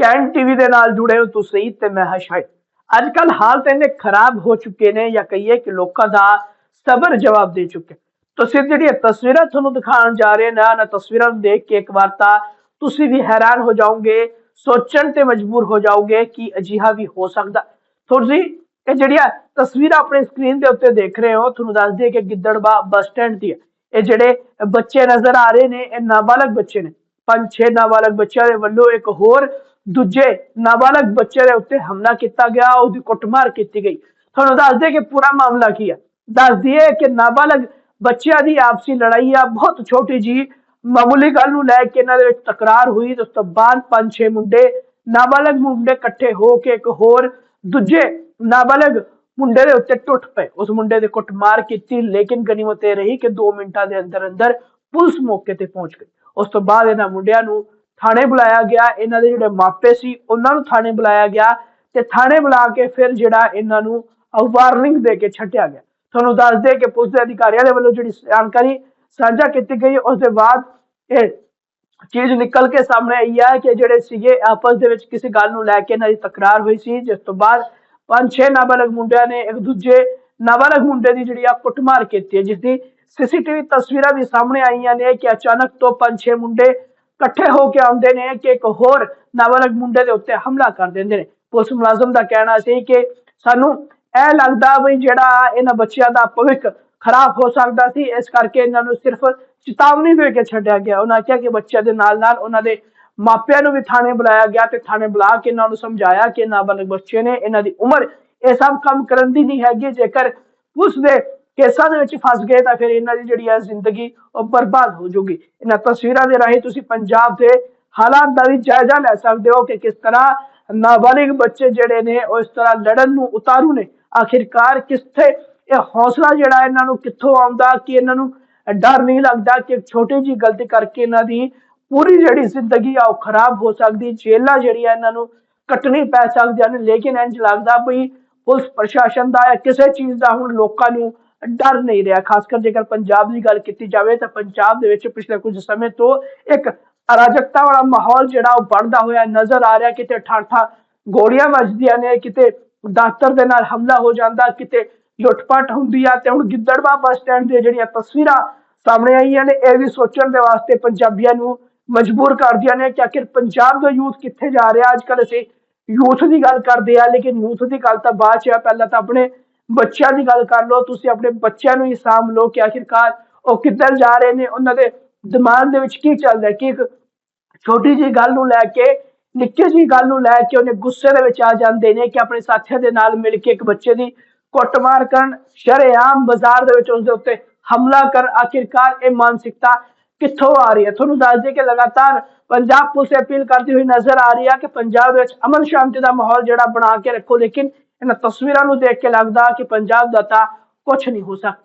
Can TV ਦੇ ਨਾਲ ਜੁੜੇ ਹੋ ਤੁਸੀਂ ਤੇ ਮੈਂ ਹਾਂ ਸ਼ਾਹਿਦ। ਅੱਜ ਕੱਲ ਹਾਲਤ ਇੰਨੇ ਖਰਾਬ ਹੋ ਚੁੱਕੇ ਨੇ ਜਾਂ ਕਹੀਏ ਕਿ ਲੋਕਾਂ ਦਾ ਸਬਰ ਜਵਾਬ ਦੇ ਚੁੱਕੇ। ਤੁਸੀਂ ਜਿਹੜੀਆਂ ਤਸਵੀਰਾਂ ਤੁਹਾਨੂੰ ਦਿਖਾਉਣ ਜਾ ਰਹੇ ਨੇ ਨਾ ਤਸਵੀਰਾਂ ਨੂੰ ਦੇਖ ਕੇ ਇੱਕ ਵਾਰ ਤਾਂ ਤੁਸੀਂ ਵੀ ਹੈਰਾਨ ਹੋ ਜਾਓਗੇ, ਸੋਚਣ ਤੇ ਮਜਬੂਰ ਹੋ ਜਾਓਗੇ ਕਿ ਅਜਿਹਾ ਵੀ ਹੋ ਸਕਦਾ। ਤੁਸੀਂ ਇਹ ਜਿਹੜੀਆਂ ਤਸਵੀਰਾਂ ਆਪਣੇ ਸਕਰੀਨ ਦੇ ਉੱਤੇ ਦੇਖ ਰਹੇ ਹੋ, ਤੁਹਾਨੂੰ ਦੱਸ ਦਈਏ ਕਿ ਗਿੱਦੜਬਾ ਬੱਸ ਸਟੈਂਡ ਦੀ ਹੈ। ਇਹ ਜਿਹੜੇ ਬੱਚੇ ਨਜ਼ਰ ਆ ਰਹੇ ਨੇ, ਇਹ ਨਾਬਾਲਗ ਬੱਚੇ ਨੇ। ਪੰਜ ਛੇ ਨਾਬਾਲਗ ਬੱਚਿਆਂ ਦੇ ਵੱਲੋਂ ਇੱਕ ਹੋਰ ਦੂਜੇ ਨਾਬਾਲਗ ਬੱਚੇ ਦੇ ਉੱਤੇ ਹਮਲਾ ਕੀਤਾ ਗਿਆ, ਉਹਦੀ ਕੁੱਟਮਾਰ ਕੀਤੀ ਗਈ। ਤੁਹਾਨੂੰ ਦੱਸ ਦੇ ਕਿ ਪੂਰਾ ਮਾਮਲਾ ਕੀ ਹੈ ਦੱਸ ਦਈਏ ਕਿ ਨਾਬਾਲਗ ਬੱਚਿਆਂ ਦੀ ਆਪਸੀ ਲੜਾਈ ਆ, ਬਹੁਤ ਛੋਟੀ ਜੀ ਮਾਮੂਲੀ ਗੱਲ ਨੂੰ ਲੈ ਕੇ ਇਹਨਾਂ ਦੇ ਵਿੱਚ ਤਕਰਾਰ ਹੋਈ, ਤੇ ਉਸ ਤੋਂ ਬਾਅਦ ਪੰਜ ਛੇ ਮੁੰਡੇ ਨਾਬਾਲਗ ਮੁੰਡੇ ਇਕੱਠੇ ਹੋ ਕੇ ਇੱਕ ਹੋਰ ਦੂਜੇ ਨਾਬਾਲਗ ਮੁੰਡੇ ਦੇ ਉੱਤੇ ਟੁੱਟ ਪਏ। ਉਸ ਮੁੰਡੇ ਦੇ ਕੁੱਟਮਾਰ ਕੀਤੀ, ਲੇਕਿਨ ਗਨੀਮਤ ਇਹ ਰਹੀ ਕਿ 2 ਮਿੰਟਾਂ ਦੇ ਅੰਦਰ ਅੰਦਰ ਪੁਲਿਸ ਮੌਕੇ ਤੇ ਪਹੁੰਚ ਗਈ। ਉਸ ਤੋਂ ਬਾਅਦ ਇਹਨਾਂ ਮੁੰਡਿਆਂ ਨੂੰ ਥਾਣੇ ਬੁਲਾਇਆ ਗਿਆ, ਇਹਨਾਂ ਦੇ ਜਿਹੜੇ ਮਾਪੇ ਸੀ, ਉਹਨਾਂ ਨੂੰ ਥਾਣੇ ਬੁਲਾਇਆ ਗਿਆ ਤੇ ਥਾਣੇ ਬੁਲਾ ਕੇ ਫਿਰ ਜਿਹੜਾ ਇਹਨਾਂ ਨੂੰ ਵਾਰਨਿੰਗ ਦੇ ਕੇ ਛੱਡਿਆ ਗਿਆ। ਤੁਹਾਨੂੰ ਦੱਸ ਦੇ ਕਿ ਪੁਲਿਸ ਦੇ ਅਧਿਕਾਰੀਆਂ ਦੇ ਵੱਲੋਂ ਜਿਹੜੀ ਜਾਣਕਾਰੀ ਸਾਂਝਾ ਕੀਤੀ ਗਈ ਉਸ ਦੇ ਬਾਅਦ ਇਹ ਚੀਜ਼ ਨਿਕਲ ਕੇ ਸਾਹਮਣੇ ਆਈ ਹੈ ਕਿ ਜਿਹੜੇ ਸੀਗੇ, ਆਪਸ ਦੇ ਵਿੱਚ ਕਿਸੇ ਗੱਲ ਨੂੰ ਲੈ ਕੇ ਇਹਨਾਂ ਦੀ ਤਕਰਾਰ ਹੋਈ ਸੀ, ਜਿਸ ਤੋਂ ਬਾਅਦ ਪੰਜ ਛੇ ਨਾਬਾਲਗ ਮੁੰਡਿਆਂ ਨੇ ਇੱਕ ਦੂਜੇ ਨਾਬਾਲਗ ਮੁੰਡੇ ਦੀ ਜਿਹੜੀ ਆ ਕੁੱਟਮਾਰ ਕੀਤੀ ਹੈ ਜਿਸ ਦੀ ਸੀਸੀਟੀਵੀ ਤਸਵੀਰਾਂ ਵੀ ਸਾਹਮਣੇ ਆਈਆਂ ਨੇ ਕਿ ਅਚਾਨਕ ਤੋਂ ਪੰਜ ਛੇ ਮੁੰਡੇ ਇਕੱਠੇ ਹੋ ਕੇ ਆਉਂਦੇ ਨੇ ਕਿ ਇੱਕ ਹੋਰ ਨਾਬਾਲਗ ਮੁੰਡੇ ਦੇ ਉੱਤੇ ਹਮਲਾ ਕਰ ਦਿੰਦੇ ਨੇ। ਪੁਲਿਸ ਮੁਲਾਜ਼ਮ ਦਾ ਕਹਿਣਾ ਸੀ ਕਿ ਸਾਨੂੰ ਇਹ ਲੱਗਦਾ ਵੀ ਜਿਹੜਾ ਇਹਨਾਂ ਬੱਚਿਆਂ ਦਾ ਭਵਿੱਖ ਖਰਾਬ ਹੋ ਸਕਦਾ ਸੀ, ਇਸ ਕਰਕੇ ਇਹਨਾਂ ਨੂੰ ਸਿਰਫ ਚੇਤਾਵਨੀ ਦੇ ਕੇ ਛੱਡਿਆ ਗਿਆ। ਉਹਨਾਂ ਕਿਹਾ ਕਿ ਬੱਚਿਆਂ ਦੇ ਨਾਲ ਨਾਲ ਉਹਨਾਂ ਦੇ ਮਾਪਿਆਂ ਨੂੰ ਵੀ ਥਾਣੇ ਬੁਲਾਇਆ ਗਿਆ ਤੇ ਥਾਣੇ ਬੁਲਾ ਕੇ ਇਹਨਾਂ ਨੂੰ ਸਮਝਾਇਆ ਕਿ ਨਾਬਾਲਗ ਬੱਚੇ ਨੇ, ਇਹਨਾਂ ਦੀ ਉਮਰ ਇਹ ਸਭ ਕੰਮ ਕਰਨ ਦੀ ਨਹੀਂ ਹੈਗੀ। ਜੇਕਰ ਉਸ ਦੇ ਕੇਸਾਂ ਦੇ ਵਿੱਚ ਫਸ ਗਏ ਤਾਂ ਫਿਰ ਇਹਨਾਂ ਦੀ ਜਿਹੜੀ ਹੈ ਜ਼ਿੰਦਗੀ ਉਹ ਬਰਬਾਦ ਹੋ ਜਾਊਗੀ। ਇਹਨਾਂ ਤਸਵੀਰਾਂ ਦੇ ਰਾਹੀਂ ਤੁਸੀਂ ਪੰਜਾਬ ਦੇ ਹਾਲਾਤ ਦਾ ਵੀ ਜਾਇਜ਼ਾ ਲੈ ਸਕਦੇ ਹੋ ਕਿ ਕਿਸ ਤਰ੍ਹਾਂ ਨਾਬਾਲਿਗ ਬੱਚੇ ਜਿਹੜੇ ਨੇ ਉਹ ਇਸ ਤਰ੍ਹਾਂ ਲੜਨ ਨੂੰ ਉਤਾਰੂ ਨੇ। ਆਖਿਰਕਾਰ ਕਿੱਥੇ ਇਹ ਹੌਸਲਾ ਜਿਹੜਾ ਇਹਨਾਂ ਨੂੰ ਕਿੱਥੋਂ ਆਉਂਦਾ ਕਿ ਇਹਨਾਂ ਨੂੰ ਡਰ ਨਹੀਂ ਲੱਗਦਾ ਕਿ ਇੱਕ ਛੋਟੀ ਜੀ ਗਲਤੀ ਕਰਕੇ ਇਹਨਾਂ ਦੀ ਪੂਰੀ ਜਿਹੜੀ ਜ਼ਿੰਦਗੀ ਆ ਉਹ ਖਰਾਬ ਹੋ ਸਕਦੀ ਜੇਲਾਂ ਜਿਹੜੀਆਂ ਇਹਨਾਂ ਨੂੰ ਕੱਟਣੀ ਪੈ ਸਕਦੀਆਂ ਨੇ। ਲੇਕਿਨ ਇੰਜ ਲੱਗਦਾ ਵੀ ਪੁਲਿਸ ਪ੍ਰਸ਼ਾਸਨ ਦਾ ਜਾਂ ਕਿਸੇ ਚੀਜ਼ ਦਾ ਹੁਣ ਲੋਕਾਂ ਨੂੰ ਡਰ ਨਹੀਂ ਰਿਹਾ, ਖਾਸ ਕਰ ਜੇਕਰ ਪੰਜਾਬ ਦੀ ਗੱਲ ਕੀਤੀ ਜਾਵੇ ਤਾਂ ਪੰਜਾਬ ਦੇ ਵਿੱਚ ਪਿਛਲੇ ਕੁਝ ਸਮੇਂ ਤੋਂ ਇੱਕ ਅਰਾਜਕਤਾ ਵਾਲਾ ਮਾਹੌਲ ਜਿਹੜਾ ਉਹ ਬਣਦਾ ਹੋਇਆ ਨਜ਼ਰ ਆ ਰਿਹਾ, ਕਿਤੇ ਠਾਠਾ ਗੋਲੀਆਂ ਵੱਜਦੀਆਂ ਨੇ, ਕਿਤੇ ਡਾਕਟਰ ਦੇ ਨਾਲ ਹਮਲਾ ਹੋ ਜਾਂਦਾ, ਕਿਤੇ ਲੁੱਟਪਾਟ ਹੁੰਦੀ ਆ ਤੇ ਹੁਣ ਗਿੱਦੜਵਾ ਬੱਸ ਸਟੈਂਡ ਦੀਆਂ ਜਿਹੜੀਆਂ ਤਸਵੀਰਾਂ ਸਾਹਮਣੇ ਆਈਆਂ ਨੇ, ਇਹ ਵੀ ਸੋਚਣ ਦੇ ਵਾਸਤੇ ਪੰਜਾਬੀਆਂ ਨੂੰ ਮਜਬੂਰ ਕਰਦੀਆਂ ਨੇ ਕਿ ਆਖਿਰ ਪੰਜਾਬ ਦਾ ਯੂਥ ਕਿੱਥੇ ਜਾ ਰਿਹਾ। ਅੱਜ ਕੱਲ੍ਹ ਅਸੀਂ ਯੂਥ ਦੀ ਗੱਲ ਕਰਦੇ ਆ, ਲੇਕਿਨ ਯੂਥ ਦੀ ਗੱਲ ਤਾਂ ਬਾਅਦ ਚ ਆ, ਪਹਿਲਾਂ ਤਾਂ ਆਪਣੇ ਬੱਚਿਆਂ ਦੀ ਗੱਲ ਕਰ ਲਓ, ਤੁਸੀਂ ਆਪਣੇ ਬੱਚਿਆਂ ਨੂੰ ਹੀ ਸਾਂਭ ਲਓ ਕਿ ਆਖਿਰਕਾਰ ਉਹ ਕਿੱਧਰ ਜਾ ਰਹੇ ਨੇ, ਉਹਨਾਂ ਦੇ ਦਿਮਾਗ ਦੇ ਵਿੱਚ ਕੀ ਚੱਲ ਰਿਹਾ ਕਿ ਇੱਕ ਛੋਟੀ ਜੀ ਗੱਲ ਨੂੰ ਲੈ ਕੇ, ਨਿੱਕੀ ਜੀ ਗੱਲ ਨੂੰ ਲੈ ਕੇ ਉਹਨੇ ਗੁੱਸੇ ਦੇ ਵਿੱਚ ਆ ਜਾਂਦੇ ਨੇ ਕਿ ਆਪਣੇ ਸਾਥੀਆਂ ਦੇ ਨਾਲ ਮਿਲ ਕੇ ਇੱਕ ਬੱਚੇ ਦੀ ਕੁੱਟਮਾਰ ਕਰਨ, ਸ਼ਰੇਆਮ ਬਾਜ਼ਾਰ ਦੇ ਵਿੱਚ ਉਸ ਦੇ ਉੱਤੇ ਹਮਲਾ ਕਰ ਆਖਿਰਕਾਰ ਇਹ ਮਾਨਸਿਕਤਾ ਕਿੱਥੋਂ ਆ ਰਹੀ ਹੈ? ਤੁਹਾਨੂੰ ਦੱਸ ਦਈਏ ਕਿ ਲਗਾਤਾਰ ਪੰਜਾਬ ਪੁਲਿਸ ਅਪੀਲ ਕਰਦੀ ਹੋਈ ਨਜ਼ਰ ਆ ਰਹੀ ਹੈ ਕਿ ਪੰਜਾਬ ਵਿੱਚ ਅਮਨ ਸ਼ਾਂਤੀ ਦਾ ਮਾਹੌਲ ਜਿਹੜਾ ਬਣਾ ਕੇ ਰੱਖੋ, ਲੇਕਿਨ ਇਹਨਾਂ ਤਸਵੀਰਾਂ ਨੂੰ ਦੇਖ ਕੇ ਲੱਗਦਾ ਕਿ ਪੰਜਾਬ ਦਾ ਤਾਂ ਕੁਝ ਨਹੀਂ ਹੋ ਸਕਦਾ।